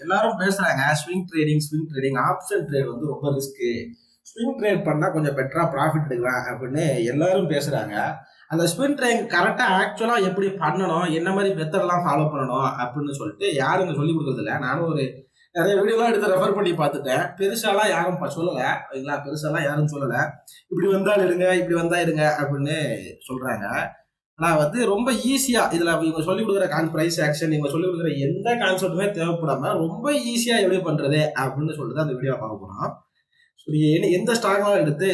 எல்லாரும் பேசுறாங்க swing trading swing trading option trade வந்து ரொம்ப ரிஸ்க்கு ஸ்விங் ட்ரேட் பண்ணா கொஞ்சம் பெட்டரா ப்ராஃபிட் எடுக்கலாம் அப்படின்னு எல்லாரும் பேசுறாங்க. அந்த ஸ்விங் ட்ரேட் கரெக்டாக ஆக்சுவலாக எப்படி பண்ணணும் என்ன மாதிரி மெத்தடெல்லாம் ஃபாலோ பண்ணணும் அப்படின்னு சொல்லிட்டு யாரும் இங்கே சொல்லி கொடுக்கறது நானும் ஒரு நிறைய வீடியோலாம் எடுத்து ரெஃபர் பண்ணி பார்த்துட்டேன். பெருசாலாம் யாரும் சொல்லலை. சொல்லல பெருசாலாம் யாரும் சொல்லலை. இப்படி வந்தால் இருங்க இப்படி வந்தால் இருங்க அப்படின்னு சொல்கிறாங்க ஆனால் வந்து ரொம்ப ஈஸியாக இதில் இவங்க சொல்லி கொடுக்குற கான் ப்ரைஸ் ஆக்ஷன் இவங்க சொல்லிக் கொடுக்குற எந்த கான்செப்ட்டுமே தேவைப்படாம ரொம்ப ஈஸியாக எப்படி பண்ணுறது அப்படின்னு சொல்லிட்டு அந்த வீடியோ பார்க்க போகிறோம் ஸோ நீங்கள் என்ன- எந்த ஸ்டாக்லாம் எடுத்து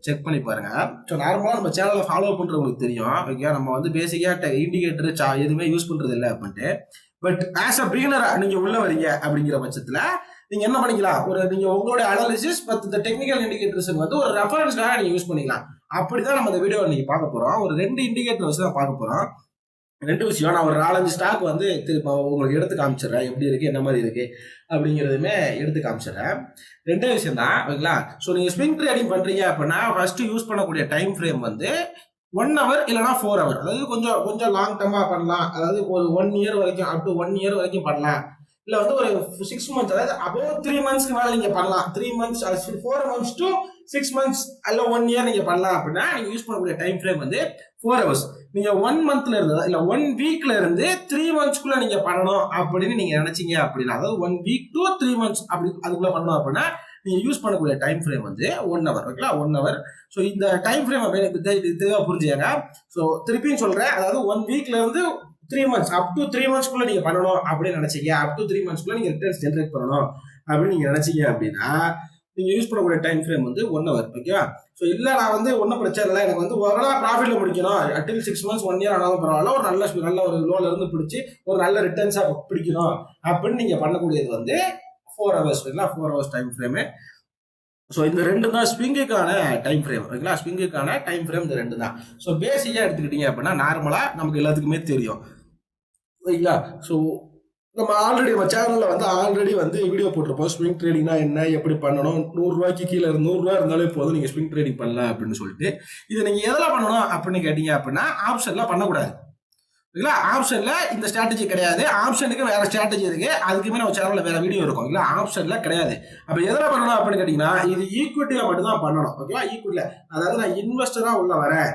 செக் பண்ணி பாருங்கள் ஸோ நார்மலாக நம்ம சேனலில் ஃபாலோ பண்ணுறவங்களுக்கு தெரியும். ஓகே நம்ம வந்து பேசிக்காக இண்டிகேட்டர் சா எதுவுமே யூஸ் பண்ணுறது இல்லை அப்படின்ட்டு. பட் ஆஸ் அ பிகினராக நீங்கள் உள்ளே வரீங்க அப்படிங்கிற பட்சத்தில் நீங்கள் என்ன பண்ணிக்கலாம்? ஒரு நீங்கள் உங்களோட அனாலிசிஸ் பட் இந்த டெக்னிக்கல் இண்டிகேட்டர்ஸ் வந்து ஒரு ரெஃபரன்ஸ்க்காக நீங்கள் யூஸ் பண்ணிக்கலாம். அப்படிதான் நம்ம இந்த வீடியோ இன்னைக்கு பார்க்க போகிறோம் ஒரு ரெண்டு இண்டிகேட்டர் வச்சு தான் பார்க்க போகிறோம் ரெண்டு விஷயம் நான் ஒரு நாலஞ்சு ஸ்டாக் வந்து திரும்ப உங்களுக்கு எடுத்து காமிச்சிடுறேன். எப்படி இருக்குது என்ன மாதிரி இருக்குது அப்படிங்கிறதுமே எடுத்து காமிச்சிடுறேன். ரெண்டே விஷயம் தான் ஓகேங்களா? ஸோ நீங்கள் ஸ்விங் ட்ரேடிங் பண்ணுறீங்க அப்படின்னா ஃபஸ்ட்டு யூஸ் பண்ணக்கூடிய டைம் ஃப்ரேம் வந்து ஒன் ஹவர் இல்லைனா ஃபோர் ஹவர் அதாவது கொஞ்சம் கொஞ்சம் லாங் டர்மா பண்ணலாம். அதாவது ஒரு ஒன் இயர் வரைக்கும் அப் டு ஒன் இயர் வரைக்கும் பண்ணலாம். இல்ல வந்து ஒரு சிக்ஸ் மந்த்ஸ் அதாவது அபோவ் த்ரீ மந்த்ஸ்க்கு மேல நீங்க பண்ணலாம். Three months four months to six months அல்ல ஒன் இயர் நீங்க பண்ணலாம் அப்படின்னா நீங்க யூஸ் பண்ணக்கூடிய டைம் ஃப்ரேம் வந்து ஃபோர் ஹவர்ஸ் நீங்க ஒன் மந்த்ல இருந்து இல்ல ஒன் வீக்ல இருந்து த்ரீ மந்த்ஸ்க்குள்ள நீங்க பண்ணணும் அப்படின்னு நீங்க நினைச்சீங்க அப்படின்னா அதாவது one week to three months அப்படி அதுக்குள்ள பண்ணணும் அப்படின்னா நீங்க யூஸ் பண்ணக்கூடிய டைம் ஃப்ரேம் வந்து ஒன் ஹவர் ஓகேங்களா ஒன் ஹவர் ஸோ இந்த டைம் ஃப்ரேம் தெளிவாக புரிஞ்சுங்க ஸோ திருப்பியும் சொல்றேன் அதாவது ஒன் வீக்ல இருந்து three months up to three மந்த்ஸ்க்குள்ள நீங்க பண்ணணும் அப்படின்னு நினைச்சீங்க. அப் டு த்ரீ மந்த்ஸ்க்குள்ள நீங்க ரிட்டர்ன்ஸ் ஜென்ரேட் பண்ணணும் அப்படின்னு நீங்க நினைச்சீங்க அப்படின்னா நீங்க யூஸ் பண்ணக்கூடிய டைம் ஃப்ரேம் வந்து ஒன் ஹவர் ஓகேவா ஸோ இல்ல நான் வந்து ஒன்றும் பிரச்சனை இல்லை. எனக்கு வந்து ஓரளவு ப்ராஃபிட்ல முடிக்கணும். At least six months one year ஆனாலும் பரவாயில்ல. ஒரு நல்ல நல்ல ஒரு லோன்ல இருந்து பிடிச்சி ஒரு நல்ல ரிட்டர்ன்ஸா பிடிக்கணும் அப்படின்னு நீங்க பண்ணக்கூடியது வந்து four hours four hours time frame so இந்த ரெண்டு தான் ஸ்விங்குக்கான டைம் ஃப்ரேம் ஓகேங்களா? ஸ்விங்குக்கான டைம் ஃப்ரேம் இந்த ரெண்டு தான் ஸோ பேசிக்காக எடுத்துக்கிட்டீங்க அப்படின்னா நார்மலாக நமக்கு எல்லாத்துக்குமே தெரியும். ஓகேங்களா? ஸோ நம்ம ஆல்ரெடி நம்ம சேனலில் வந்து ஆல்ரெடி வந்து வீடியோ போட்டிருப்போம். ஸ்விங் ட்ரேடிங்னா என்ன எப்படி பண்ணணும்? நூறுரூவாய்க்கு கீழே இருந்து நூறுரூவா இருந்தாலே போதும். நீங்கள் ஸ்விங் ட்ரேடிங் பண்ணலாம் அப்படின்னு சொல்லிட்டு. இதை நீங்கள் எதில் பண்ணணும் அப்படின்னு கேட்டீங்க அப்படின்னா ஆப்ஷன்லாம் பண்ணக்கூடாது. இல்லை ஆப்ஷனில் இந்த ஸ்ட்ராட்டஜி கிடையாது. ஆப்ஷனுக்கு வேறு ஸ்ட்ராட்டஜி இருக்குது அதுக்குமே நம்ம சேனலில் வேறு வீடியோ இருக்கும். இல்லை ஆப்ஷனில் கிடையாது. அப்போ எதில் பண்ணணும் அப்படின்னு கேட்டிங்கன்னா இது ஈக்விட்டியில மட்டும்தான் பண்ணணும். ஓகேவா ஈக்விட்டில அதாவது நான் இன்வெஸ்டராக உள்ள வரேன்.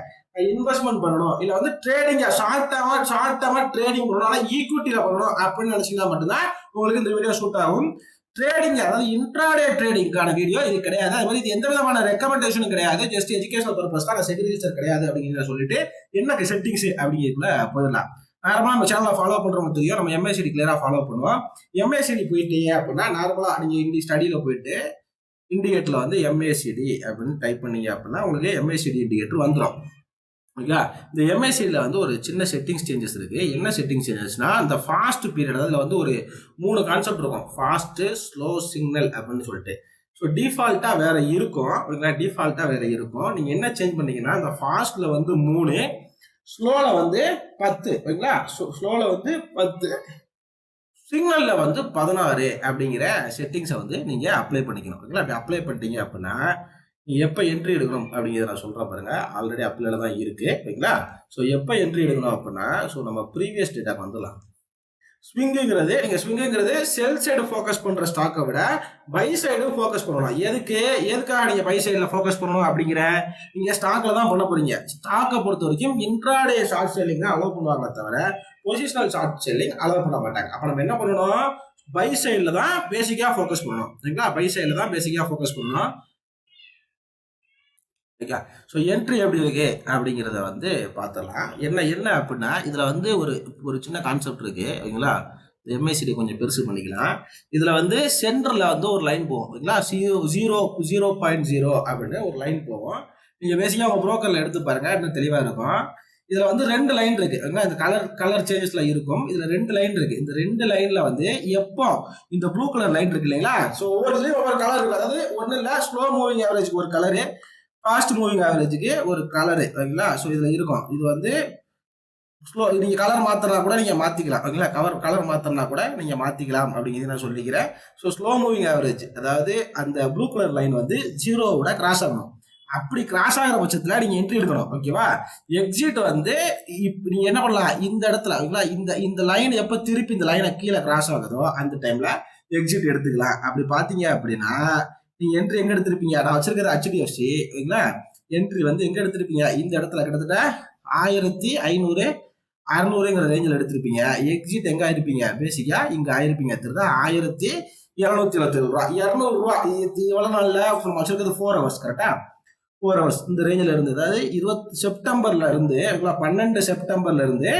இன்வெஸ்ட்மெண்ட் பண்ணணும். இல்லை வந்து ட்ரேடிங்காக ஷார்ட் டேமாக ஷார்ட் டேமாக ட்ரேடிங் பண்ணணும். ஈக்விட்டியில பண்ணணும் அப்படின்னு நினச்சிங்கன்னா மட்டும்தான் உங்களுக்கு இந்த வீடியோ ஷூட் ஆகும். ட்ரேடிங் அதாவது இன்ட்ராடே ட்ரேடிங்கான வீடியோ இது கிடையாது. அது மாதிரி இது எந்த விதமான ரெக்கமெண்டேஷனும் கிடையாது. ஜஸ்ட் எஜுகேஷனல் பர்பஸ் தான். செக்ரிகேச்சர் கிடையாது அப்படிங்கிறத சொல்லிட்டு என்ன செட்டிங்ஸ் அப்படிங்கிறதுக்குள்ள போயிடலாம். நார்மலாக நம்ம சேனலை ஃபாலோ பண்ணுறவங்க தெரியும். நம்ம எம்எஸ்சிடி கிளியராக ஃபாலோ பண்ணுவோம். எம்ஏசிடி போயிட்டீங்க அப்படின்னா நார்மலாக நீங்கள் இந்தி ஸ்டடியில் போயிட்டு இண்டிகேட்டரில் வந்து எம்ஏசிடி அப்படின்னு டைப் பண்ணீங்க அப்படின்னா உங்களுக்கு எம்ஏசிடி இண்டிகேட்டர் வந்துடும் ஓகேங்களா இந்த எம்ஐசியில் வந்து ஒரு சின்ன செட்டிங்ஸ் சேஞ்சஸ் இருக்குது என்ன செட்டிங் சேஞ்சஸ்னால் அந்த ஃபாஸ்ட் பீரியட் அதில் வந்து ஒரு மூணு கான்செப்ட் இருக்கும். ஃபாஸ்ட்டு ஸ்லோ சிக்னல் அப்படின்னு சொல்லிட்டு. ஸோ டிஃபால்ட்டாக வேறு இருக்கும். ஓகேங்களா டிஃபால்ட்டாக வேறு இருக்கும். நீங்கள் என்ன சேஞ்ச் பண்ணீங்கன்னா அந்த ஃபாஸ்ட்டில் வந்து மூணு ஸ்லோவில் வந்து பத்து ஓகேங்களா ஸ்லோவில் வந்து பத்து சிக்னலில் வந்து பதினாறு அப்படிங்கிற செட்டிங்ஸை வந்து நீங்கள் அப்ளை பண்ணிக்கணும். ஓகேங்களா அப்படி அப்ளை பண்ணிட்டீங்க அப்படின்னா எப்போ என்ட்ரி எடுக்கணும் அப்படிங்கிறத நான் சொல்கிறேன் பாருங்க. ஆல்ரெடி அப்ளைல தான் இருக்குது ஓகேங்களா? ஸோ எப்போ என்ட்ரி எடுக்கணும் அப்படின்னா ஸோ நம்ம ப்ரீவியஸ் டேட்டாக்கு வந்துடலாம். ஸ்விங்குங்கிறது நீங்கள் ஸ்விங்குங்கிறது செல் சைடு ஃபோக்கஸ் பண்ணுற ஸ்டாக்கை விட பை சைடும் ஃபோக்கஸ் பண்ணணும். எதுக்கு? எதுக்காக நீங்கள் பை சைடில் ஃபோக்கஸ் பண்ணணும் அப்படிங்கிற? நீங்கள் ஸ்டாக்கில் தான் பண்ண போறீங்க. ஸ்டாக்கை பொறுத்த வரைக்கும் இன்ட்ராடே ஷார்ட் செல்லிங் தான் அலோவ் பண்ணுவாங்க தவிர பொசிஷனல் ஷார்ட் செல்லிங் அலோவ் பண்ண மாட்டாங்க. அப்போ நம்ம என்ன பண்ணணும்? பை சைடில் தான் பேசிக்காக ஃபோக்கஸ் பண்ணணும். சரிங்களா? பை சைடில் தான் பேசிக்காக ஃபோக்கஸ் பண்ணணும். ஓகே ஸோ என்ட்ரி எப்படி இருக்கு? அப்படிங்கிறத வந்து பார்த்துடலாம். என்ன என்ன அப்படின்னா இதில் வந்து ஒரு ஒரு சின்ன கான்செப்ட் இருக்கு ஓகேங்களா எம்ஐசிடி கொஞ்சம் பெருசு பண்ணிக்கலாம். இதில் வந்து சென்டரில் வந்து ஒரு லைன் போகும் ஓகேங்களா zero zero zero point zero அப்படின்னு ஒரு லைன் போகும். நீங்கள் பேசிக்காக உங்கள் ப்ரோக்கரில் எடுத்து பாருங்க இன்னும் தெளிவாக இருக்கும். இதில் வந்து ரெண்டு லைன் இருக்கு ஓகேங்களா இந்த கலர் கலர் சேஞ்சஸ்ல இருக்கும். இதில் ரெண்டு லைன் இருக்கு. இந்த ரெண்டு லைன்ல வந்து எப்போ இந்த ப்ளூ கலர் லைன் இருக்கு இல்லைங்களா? ஸோ ஒவ்வொரு ஒவ்வொரு கலர் இருக்கு. அதாவது ஒன்றும் இல்லை ஸ்லோ மூவிங் ஆவரேஜ்க்கு ஒரு கலரு ஃபாஸ்ட் மூவிங் ஆவரேஜுக்கு ஒரு கலரு ஓகேங்களா ஸோ இதில் இருக்கும். இது வந்து ஸ்லோ நீங்கள் கலர் மாற்றினா கூட நீங்கள் மாற்றிக்கலாம் ஓகேங்களா கவர் கலர் மாற்றினா கூட நீங்கள் மாற்றிக்கலாம் அப்படிங்கிறது நான் சொல்லிக்கிறேன். ஸோ ஸ்லோ மூவிங் ஆவரேஜ் அதாவது அந்த ப்ளூ கலர் லைன் வந்து ஜீரோவோட கிராஸ் ஆகணும். அப்படி கிராஸ் ஆகிற பட்சத்தில் நீங்கள் என்ட்ரி எடுக்கணும் ஓகேவா எக்ஸிட் வந்து இப்போ நீங்கள் என்ன பண்ணலாம்? இந்த இடத்துல ஓகேங்களா இந்த இந்த லைன் எப்போ திருப்பி இந்த லைனை கீழே கிராஸ் ஆகுதோ அந்த டைமில் எக்ஸிட் எடுத்துக்கலாம். அப்படி பார்த்தீங்க அப்படின்னா நீங்க என்ட்ரி எங்க எடுத்திருப்பீங்க? நான் வச்சிருக்கிற ஹெச்டிஎஃப்சி ஓகேங்களா என்ட்ரி வந்து எங்க எடுத்திருப்பீங்க? இந்த இடத்துல கிட்டத்தட்ட ஆயிரத்தி ஐநூறு அறநூறுங்கிற ரேஞ்சில் எடுத்திருப்பீங்க. எக்ஸிட் எங்க ஆயிருப்பீங்க? பேசிக்கா இங்க ஆயிருப்பீங்க. தெரியுதா? ஆயிரத்தி இரநூத்தி எழுபத்தி ரூபா. இரநூறுவா இது எவ்வளவு நாள்ல? நம்ம வச்சிருக்கிறது ஃபோர் ஹவர்ஸ் கரெக்டா ஃபோர் ஹவர்ஸ் இந்த ரேஞ்சில் இருந்து அதாவது இருபத்தி செப்டம்பர்ல இருந்து பன்னெண்டு செப்டம்பர்ல இருந்து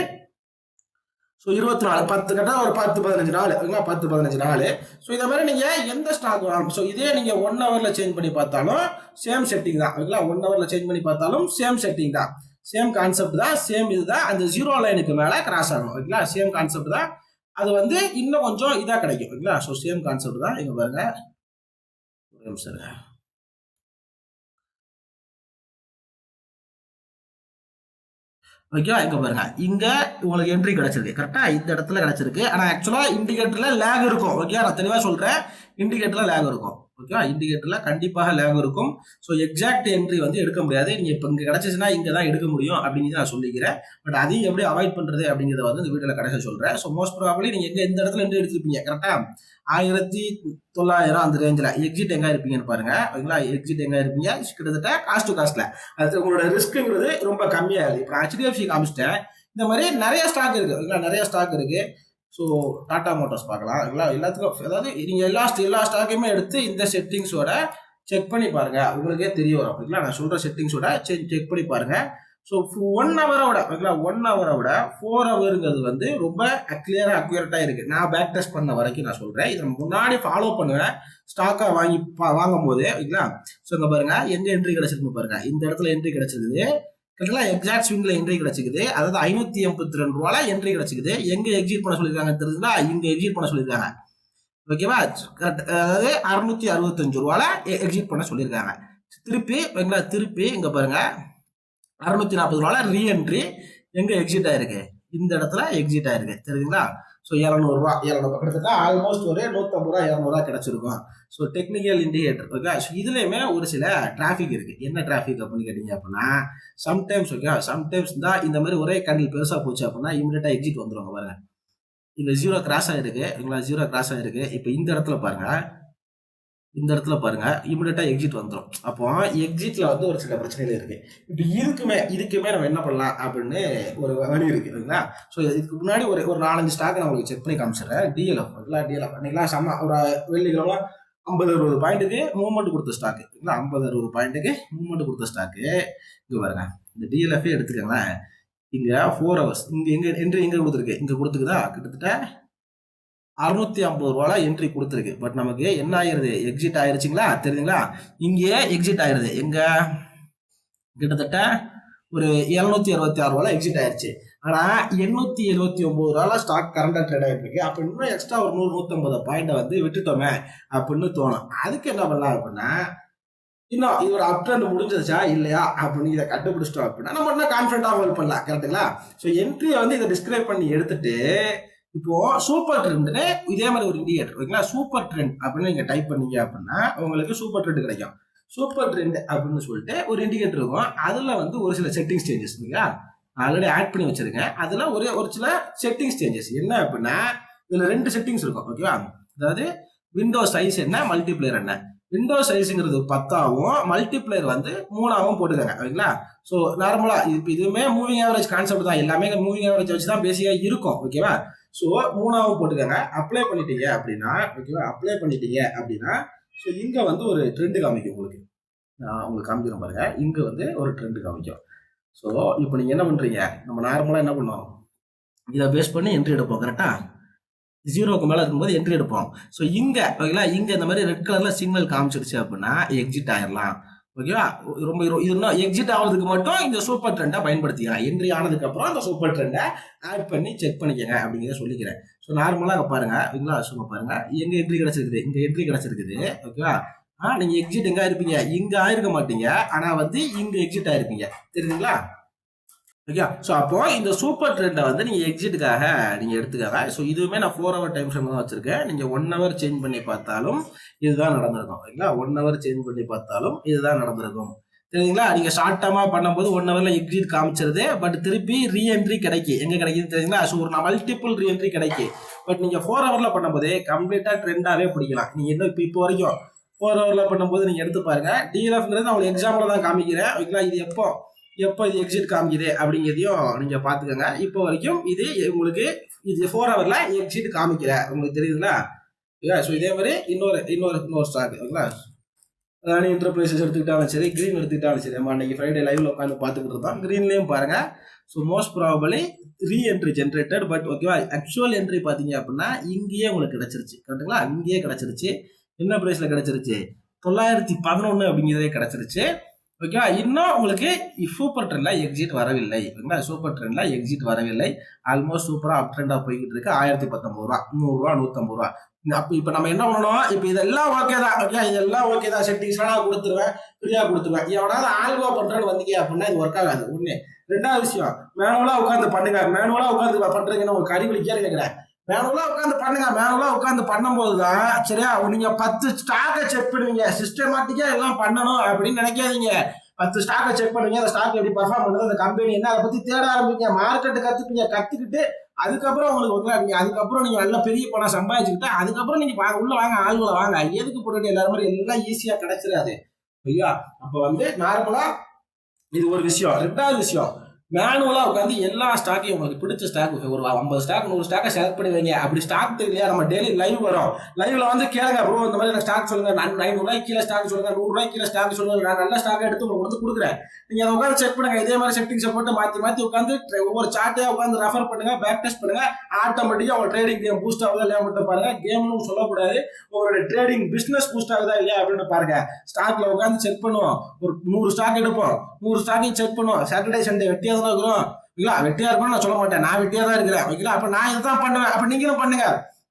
ஸோ இருபத்தி நாலு பத்து கட்டா ஒரு பத்து பதினஞ்சு நாள். ஓகேங்களா பத்து பதினஞ்சு நாள். ஸோ இதை மாதிரி நீங்கள் எந்த ஸ்டாக் வேணும் ஸோ இதே நீங்கள் ஒன் ஹவரில் சேஞ்ச் பண்ணி பார்த்தாலும் சேம் செட்டிங் தான். ஓகேங்களா ஒன் ஹவரில் சேஞ்ச் பண்ணி பார்த்தாலும் சேம் செட்டிங் தான். சேம் கான்செப்ட் தான் சேம் இதுதான் அந்த ஜீரோ லைனுக்கு மேலே கிராஸ் ஆகும். ஓகேங்களா சேம் கான்செப்ட் தான். அது வந்து இன்னும் கொஞ்சம் இதாக கிடைக்கும். ஓகேங்களா ஸோ சேம் கான்செப்ட் தான். இங்கே பாருங்கள் ஒரு நிமிஷம் ஓகேவா இங்க பாருங்க. இங்க உங்களுக்கு என்ட்ரி கிடைச்சிருக்கு. கரெக்டா இந்த இடத்துல கிடைச்சிருக்கு. ஆனா ஆக்சுவலா இண்டிகேட்டர்ல லேக் இருக்கும். ஓகே நான் தெளிவா சொல்றேன். இண்டிகேட்டர்ல லேக் இருக்கும். ஓகேவா இண்டிகேட்டர்ல கண்டிப்பாக லேக் இருக்கும். ஸோ எக்ஸாக்ட் என்ட்ரி வந்து எடுக்க முடியாது. நீங்க இப்போ இங்க கிடைச்சிச்சுன்னா இங்க தான் எடுக்க முடியும் அப்படிங்கிறத நான் சொல்லிக்கிறேன். பட் அதையும் எப்படி அவாய்ட் பண்றது அப்படிங்கிறத வந்து இந்த வீடியோல கடைசியா சொல்றேன். ஸோ மோஸ்ட் ப்ராபப்ளி நீங்க எங்க எந்த இடத்துல என்ட்ரி எடுத்திருப்பீங்க? கரெக்டா ஆயிரத்தி தொள்ளாயிரம் அந்த ரேஞ்சில் எக்ஸிட் எங்கே இருப்பீங்கன்னு பாருங்க. ஓகேங்களா? எக்ஸிட் எங்கே இருப்பீங்க? கிட்டத்தட்ட காஸ்ட் டு காஸ்ட்ல அது உங்களோட ரிஸ்க்குங்கிறது ரொம்ப கம்மியாக இருக்குது இப்போ ஹெச்டிஎஃப்சி காமிச்சிட்டேன். இந்த மாதிரி நிறைய ஸ்டாக் இருக்குது ஓகேங்களா? நிறைய ஸ்டாக் இருக்குது ஸோ டாடா மோட்டார்ஸ் பார்க்கலாம். ஓகேங்களா? எல்லாத்துக்கும் அதாவது நீங்கள் எல்லா எல்லா ஸ்டாக்கையுமே எடுத்து இந்த செட்டிங்ஸோட செக் பண்ணி பாருங்கள் உங்களுக்கே தெரிய வரும். ஓகேங்களா? நான் சொல்கிற செட்டிங்ஸோட செக் பண்ணி பாருங்கள் ஸோ ஒன் ஹவரை விட ஓகேங்களா ஒன் ஹவரை விட ஃபோர் ஹவருங்கிறது வந்து ரொம்ப கிளியராக அக்யூரேட்டாக இருக்கு. நான் பேக் டெஸ்ட் பண்ண வரைக்கும் நான் சொல்கிறேன் இதை முன்னாடி ஃபாலோ பண்ணுவேன். ஸ்டாக்காக வாங்கி பா- வாங்கும் போது ஓகேங்களா ஸோ இங்கே பாருங்கள் எங்கே என்ட்ரி கிடச்சிருக்கு பாருங்கள் இந்த இடத்துல என்ட்ரி கிடைச்சிருக்குது. கரெக்டா எக்ஸாக்ட் ஸ்விங்கில் என்ட்ரி கிடச்சிக்குது அதாவது ஐநூற்றி எண்பத்தி ரெண்டு ரூபால என்ட்ரி கிடச்சிக்குது எங்கே எக்ஸிட் பண்ண சொல்லியிருக்காங்க தெரியுதுங்களா இங்கே எக்ஸிட் பண்ண சொல்லியிருக்காங்க. ஓகேவா correct. அதாவது அறுநூற்றி அறுபத்தஞ்சு ரூபால எக்ஸிட் பண்ண சொல்லியிருக்காங்க. திருப்பி ஓகேங்களா திருப்பி இங்கே பாருங்கள் அறுநூத்தி நாற்பது ரூபால ரீஎன்ட்ரி எங்க எக்ஸிட் ஆயிருக்கு? இந்த இடத்துல எக்ஸிட் ஆயிருக்கு. தெரியுதுங்களா? ஸோ இரநூறுவா இரநூறுவா கிட்டத்தட்ட ஆல்மோஸ்ட் ஒரு நூற்றம்பது ரூபா இரநூறுவா கிடைச்சிருக்கும். So technical indicator okay so இதுலேயுமே ஒரு சில டிராஃபிக் இருக்கு. என்ன டிராஃபிக் அப்படின்னு கேட்டிங்க அப்படின்னா சம்டைம்ஸ் ஓகே சம்டைம்ஸ் தான் இந்த மாதிரி ஒரே கண்டில் பெருசாக போச்சு அப்படின்னா இமீடியட்டாக எக்ஸிட் வந்துருவாங்க பாருங்க. இங்கே ஜீரோ கிராஸ் ஆயிருக்கு. இங்களா ஜீரோ கிராஸ் ஆயிருக்கு. இப்போ இந்த இடத்துல பாருங்க. இந்த இடத்துல பாருங்க இமிடியட்டா எக்ஸிட் வந்துடும் அப்போ எக்ஸிட்ல வந்து ஒரு சில பிரச்சனைகள் இருக்கு. இப்போ இதுக்குமே இதுக்குமே நம்ம என்ன பண்ணலாம் அப்படின்னு ஒரு வழி இருக்கு ஸோ இதுக்கு முன்னாடி ஒரு ஒரு நாலஞ்சு ஸ்டாக் நான் உங்களுக்கு செக் பண்ணி காமிச்சிடுறேன். டிஎல்எஃப் இல்லை டிஎல்எஃப் அன்னைக்கெல்லாம் செம்ம ஒரு வெள்ளிக்கிழமை ஐம்பது அறுபது பாயிண்ட்டுக்கு மூவ்மெண்ட் கொடுத்த ஸ்டாக்கு இல்லை ஐம்பது அறுபது பாயிண்ட்டுக்கு மூவ்மெண்ட் கொடுத்த ஸ்டாக்கு இங்கே பாருங்க. இந்த டிஎல்எஃபே எடுத்துக்கங்களேன். இங்கே ஃபோர் ஹவர்ஸ் இங்கே எங்கே என்ட்ரி எங்கே கொடுத்துருக்கு. இங்கே கொடுத்துக்குதா? கிட்டத்தட்ட அறுநூத்தி ஐம்பது ரூபால என்ட்ரி கொடுத்துருக்கு. பட் நமக்கு என்ன ஆயிருது? எக்ஸிட் ஆயிருச்சுங்களா? தெரியுதுங்களா? இங்கேயே எக்ஸிட் ஆயிருது. எங்க? கிட்டத்தட்ட ஒரு எழுநூத்தி அறுபத்தி ஆறு ரூபால எக்ஸிட் ஆயிருச்சு. ஆனா எண்ணூத்தி எழுபத்தி ஒன்பது ரூபால ஸ்டாக் கரண்டா ட்ரேட் ஆயிட்டு இருக்கு அப்ப இன்னும் எக்ஸ்ட்ரா ஒரு நூறு நூத்தம்பது பாயிண்ட் வந்து விட்டுட்டோமே அப்படின்னு தோணும். அதுக்கு என்ன பண்ணலாம் அப்படின்னா இன்னும் இது ஒரு அப் ட்ரெண்ட் முடிஞ்சிருச்சா? இல்லையா? அப்படின்னு இதை கண்டுபிடிச்சிட்டோம் அப்படின்னா நம்ம இன்னும் கான்ஃபிடண்டாக ஹோல்ட் பண்ணலாம். கரெக்ட்டுங்களா ஸோ என்ட்ரியை வந்து இதை டிஸ்கிரைப் பண்ணி எடுத்துட்டு இப்போ சூப்பர் ட்ரெண்ட்னு இதே மாதிரி ஒரு இண்டிகேட்டர் ஓகேங்களா? சூப்பர் ட்ரெண்ட் அப்படின்னு நீங்க டைப் பண்ணீங்க அப்படின்னா உங்களுக்கு சூப்பர் ட்ரெண்ட் கிடைக்கும். சூப்பர் ட்ரெண்ட் அப்படின்னு சொல்லிட்டு ஒரு இண்டிகேட்டர் இருக்கும். அதுல வந்து ஒரு சில செட்டிங்ஸ் சேஞ்சஸ் இல்லையா? ஆல்ரெடி ஆட் பண்ணி வச்சிருக்கேன். அதுல ஒரு ஒரு சில செட்டிங்ஸ் சேஞ்சஸ் என்ன அப்படின்னா இதுல ரெண்டு செட்டிங்ஸ் இருக்கும். ஓகேவா? அதாவது விண்டோ சைஸ் என்ன மல்டிப்ளேயர் என்ன? விண்டோ சைஸுங்கிறது பத்தாவும் மல்டிப்ளேயர் வந்து மூணாவும் போட்டுக்கோங்க. ஓகேங்களா? ஸோ நார்மலாக இப்போ இதுவுமே மூவிங் ஆவரேஜ் கான்செப்ட் தான். எல்லாமே மூவிங் ஆவரேஜ் வச்சு தான் பேசிக்காக இருக்கும். ஓகேவா? ஸோ மூணாவும் போட்டுக்கோங்க. அப்ளை பண்ணிட்டீங்க அப்படின்னா ஓகேவா அப்ளை பண்ணிட்டீங்க அப்படின்னா ஸோ இங்கே வந்து ஒரு ட்ரெண்டு காமிக்கும் உங்களுக்கு. நான் உங்களுக்கு காமிக்கிறேன் பாருங்க. இங்கே வந்து ஒரு ட்ரெண்ட் காமிக்கும். ஸோ இப்போ நீங்கள் என்ன பண்ணுறீங்க நம்ம நார்மலாக என்ன பண்ணுவோம்? இதை பேஸ் பண்ணி என்ட்ரி எடுப்போம் கரெக்டாக ஜீரோக்கு மேலே இருக்கும்போது என்ட்ரி எடுப்போம். ஸோ இங்கே ஓகேங்களா இங்கே இந்த மாதிரி ரெட் கலரில் சிக்னல் காமிச்சிருச்சு அப்படின்னா எக்ஸிட் ஆயிடலாம் ஓகேவா ரொம்ப இது எக்ஸிட் ஆகிறதுக்கு மட்டும் இந்த சூப்பர் ட்ரெண்டை பயன்படுத்திக்கலாம் என்ட்ரி ஆனதுக்கு அப்புறம் அந்த சூப்பர் ட்ரெண்டை ஆட் பண்ணி செக் பண்ணிக்கங்க அப்படிங்கிறத சொல்லிக்கிறேன். ஸோ நார்மலாக பாருங்க. ஓகேங்களா சும்மா பாருங்க. எங்க என்ட்ரி கிடைச்சிருக்குது? இங்க என்ட்ரி கிடைச்சிருக்குது. ஓகேவா ஆ நீங்க எக்ஸிட் எங்க இருப்பீங்க இங்க ஆயிருக்க மாட்டீங்க. ஆனா வந்து இங்க எக்ஸிட் ஆயிருப்பீங்க. தெரியுதுங்களா? ஓகே ஸோ அப்போ இந்த சூப்பர் ட்ரெண்டை வந்து நீங்கள் எக்ஸிட்டுக்காக நீங்கள் எடுத்துக்காக ஸோ இதுவுமே நான் ஃபோர் ஹவர் டைம் ஃப்ரேம் தான் வச்சுருக்கேன். நீங்கள் ஒன் ஹவர் சேஞ்ச் பண்ணி பார்த்தாலும் இதுதான் நடந்திருக்கும். ஓகேங்களா ஒன் ஹவர் சேஞ்ச் பண்ணி பார்த்தாலும் இதுதான் நடந்திருக்கும். தெரியுதுங்களா? நீங்கள் ஷார்ட் டேர்மாக பண்ணும்போது ஒன் ஹவரில் எக்ஸிட் காமிச்சிருது. பட் திருப்பி ரீஎன்ட்ரி கிடைக்கும் எங்கே கிடைக்குது தெரியுங்களா ஸோ ஒரு மல்டிபிள் ரீஎன்ட்ரி கிடைக்கு. பட் நீங்கள் ஃபோர் ஹவரில் பண்ணும்போது கம்ப்ளீட்டாக ட்ரெண்டாவே பிடிக்கலாம். நீங்கள் என்ன இப்போ இப்போ வரைக்கும் ஃபோர் ஹவரில் பண்ணும்போது நீங்கள் எடுத்து பாருங்கள் டிஎல்எஃப்ங்கிறது உங்களுக்கு எக்ஸாம்பிள் தான் காமிக்கிறேன். ஓகேங்களா இது எப்போ? எப்போ இது எக்ஸிட் காமிக்குது அப்படிங்கிறதையும் நீங்கள் பார்த்துக்கோங்க. இப்போ வரைக்கும் இது உங்களுக்கு இது ஃபோர் ஹவரில் எக்ஸிட் காமிக்கல. உங்களுக்கு தெரியுதுங்களா? ஸோ இதே மாதிரி இன்னொரு இன்னொரு இன்னொரு ஸ்டாக் ஓகேங்களா? அதானி என்டர்பிரைசஸ் எடுத்துக்கிட்டாலும் சரி க்ரீன் எடுத்துக்கிட்டாலும் சரி நம்ம அன்றைக்கி ஃப்ரைடே லைவில் உட்காந்து பார்த்துக்கிட்டு இருந்தோம். க்ரீன்லேயும் பாருங்கள் so most probably reentry generated but ஓகேவா ஆக்சுவல் என்ட்ரி பார்த்தீங்க அப்படின்னா இங்கேயே உங்களுக்கு கிடச்சிருச்சு. கரெக்டுங்களா இங்கேயே கிடச்சிருச்சு. என்ன ப்ரைஸில் கிடச்சிருச்சு? தொள்ளாயிரத்தி பதினொன்று அப்படிங்கிறதே கிடச்சிருச்சு. ஓகேவா இன்னும் உங்களுக்கு சூப்பர் ட்ரெண்டில் எக்ஸிட் வரவில்லை. ஓகேங்களா சூப்பர் ட்ரெண்டில் எக்ஸிட் வரவில்லை. ஆல்மோஸ்ட் சூப்பராக அப் ட்ரெண்டாக போய்கிட்டு இருக்கு. ஆயிரத்தி பத்தொம்பது ரூபா நூறுரூவா நூற்றம்பது ரூபா. அப்போ இப்போ நம்ம என்ன பண்ணணும்? இப்போ இதெல்லாம் ஓகே தான். ஓகே இதெல்லாம் ஓகே தான். செட்டிங்ஸ்லாம் நான் கொடுத்துருவேன். ஃப்ரீயாக கொடுத்துருவேன். எவனாவது ஆல்வா பண்ணுறேன்னு வந்தீங்க அப்படின்னா இது ஒர்க் ஆகாது. ஒன்று ரெண்டாவது விஷயம் மேனுவலாக உட்காந்து பண்ணுங்க. மேனுவலாக உட்காந்து பண்ணுறீங்கன்னு உங்களுக்கு அறிவிலிக்கேன்னு கேட்குறேன் மேனுவலா உட்காந்து பண்ணுங்க. மேனுவலா உட்காந்து பண்ணும்போது தான் சரியா? நீங்க பத்து ஸ்டாக்கை செக் பண்ணுவீங்க. சிஸ்டமேட்டிக்கா எல்லாம் பண்ணணும் அப்படின்னு நினைக்காதீங்க. பத்து ஸ்டாக்கை செக் பண்ணுவீங்க அந்த ஸ்டாக் எப்படி பர்ஃபார்ம் பண்ணுது அந்த கம்பெனி என்ன அதை பத்தி தேட ஆரம்பிங்க. மார்க்கெட்டு கத்துப்பீங்க கத்துக்கிட்டு அதுக்கப்புறம் உங்களுக்கு உட்காருங்க அதுக்கப்புறம் நீங்க நல்ல பெரிய பணம் சம்பாதிச்சுக்கிட்டு அதுக்கப்புறம் நீங்க உள்ள வாங்க ஆளுகளை வாங்க. எதுக்கு போட்டுட்டு எல்லாரும் மாதிரி எல்லாம் ஈஸியா கிடைச்சிடாது. ஐயா அப்ப வந்து நார்மலா இது ஒரு விஷயம். ரெண்டாவது விஷயம். மேனுவலாக உட்காந்து எல்லா ஸ்டாக்கையும் உங்களுக்கு பிடிச்ச ஸ்டாக் ஒரு ஐம்பது ஸ்டாக் நூறு ஸ்டாக்கை செலக்ட் பண்ணி வைங்க அப்படி ஸ்டாக் தெரியலையா? நம்ம டெய்லி லைவ் வரும் லைவ்ல வந்து கேளுங்க ப்ரோ இந்த மாதிரி எனக்கு ஸ்டாக் சொல்லுங்க. நான் ஐநூறுரூவாய்க்கு கீழே ஸ்டாக் சொல்லுங்க நூறுரூவாய்க்கு கீழே ஸ்டாக் சொல்லுங்க. நான் நல்ல ஸ்டாக் எடுத்து உங்களுக்கு வந்து கொடுக்குறேன். நீங்க அதை உட்காந்து செக் பண்ணுங்க. இதே மாதிரி செட்டிங்ஸை போட்டு மாற்றி மாற்றி உட்காந்து ஒவ்வொரு சார்ட்டையா உட்காந்து ரெஃபர் பண்ணுங்க பேக் டெஸ்ட் பண்ணுங்க. ஆட்டோமேட்டிக்காக உங்கள் ட்ரேடிங் கேம் பூஸ்ட் ஆகுதா இல்லையா மட்டும் பாருங்க. கேம்னு சொல்லக்கூடாது. உங்களுடைய ட்ரேடிங் பிஸ்னஸ் பூஸ்ட் ஆகுதா இல்லையா அப்படின்னு பாருங்க. ஸ்டாக்ல உட்காந்து செக் பண்ணுவோம். ஒரு நூறு ஸ்டாக் எடுப்போம். நூறு ஸ்டாக்கையும் செக் பண்ணுவோம். சாட்டர்டே சண்டே வெட்டியா தான் இருக்கிறோம். இல்லை வெட்டியா இருக்கணும்னு நான் சொல்ல மாட்டேன். நான் வெட்டியா தான் இருக்கிறேன். ஓகேங்களா அப்ப நான் இதுதான் பண்ணுவேன். அப்ப நீங்களும் பண்ணுங்க.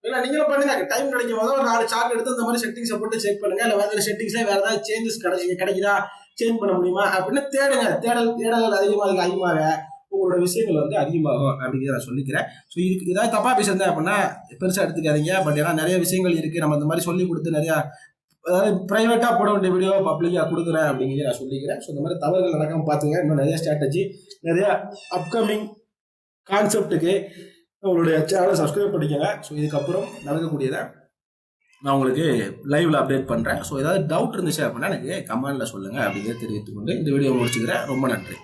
இல்ல நீங்களும் பண்ணுங்க. டைம் கிடைக்கும் போது ஒரு நாலு சார்ட் எடுத்து இந்த மாதிரி செட்டிங்ஸை போட்டு செக் பண்ணுங்க. இல்ல வேற செட்டிங்ஸ்ல வேற ஏதாவது சேஞ்சஸ் கிடைச்சி கிடைக்குதா? சேஞ்ச் பண்ண முடியுமா? அப்படின்னு தேடுங்க. தேடல் தேடல் அதிகமாக அதிகமாக உங்களோட விஷயங்கள் வந்து அதிகமாகும் அப்படிங்கிறத நான் சொல்லிக்கிறேன். ஸோ இதுக்கு ஏதாவது தப்பாக பேசுறேன் அப்படின்னா பெருசாக எடுத்துக்காதீங்க. பட் ஏன்னா நிறைய விஷயங்கள் இருக்குது நம்ம இந்த மாதிரி சொல்லி கொடுத்து நிறையா அதாவது ப்ரைவேட்டாக போட வேண்டிய வீடியோ பப்ளிக்காக கொடுக்குறேன் அப்படிங்கிறத நான் சொல்லிக்கிறேன். ஸோ இந்த மாதிரி தவறுகள் நடக்காமல் பார்த்துங்க இன்னும் நிறைய ஸ்ட்ராட்டஜி நிறைய அப்கமிங் கான்செப்ட்டுக்கு உங்களுடைய சேனலை சப்ஸ்கிரைப் பண்ணிக்கோங்க. ஸோ இதுக்கப்புறம் நடக்கக்கூடியதை நான் உங்களுக்கு லைவ்ல அப்டேட் பண்ணுறேன் ஸோ ஏதாவது டவுட் இருந்துச்சு அப்படின்னா எனக்கு கமெண்ட்ல சொல்லுங்கள் அப்படிங்கிறத தெரிவித்துக்கொண்டு இந்த வீடியோ முடிச்சுக்கிறேன். ரொம்ப நன்றி.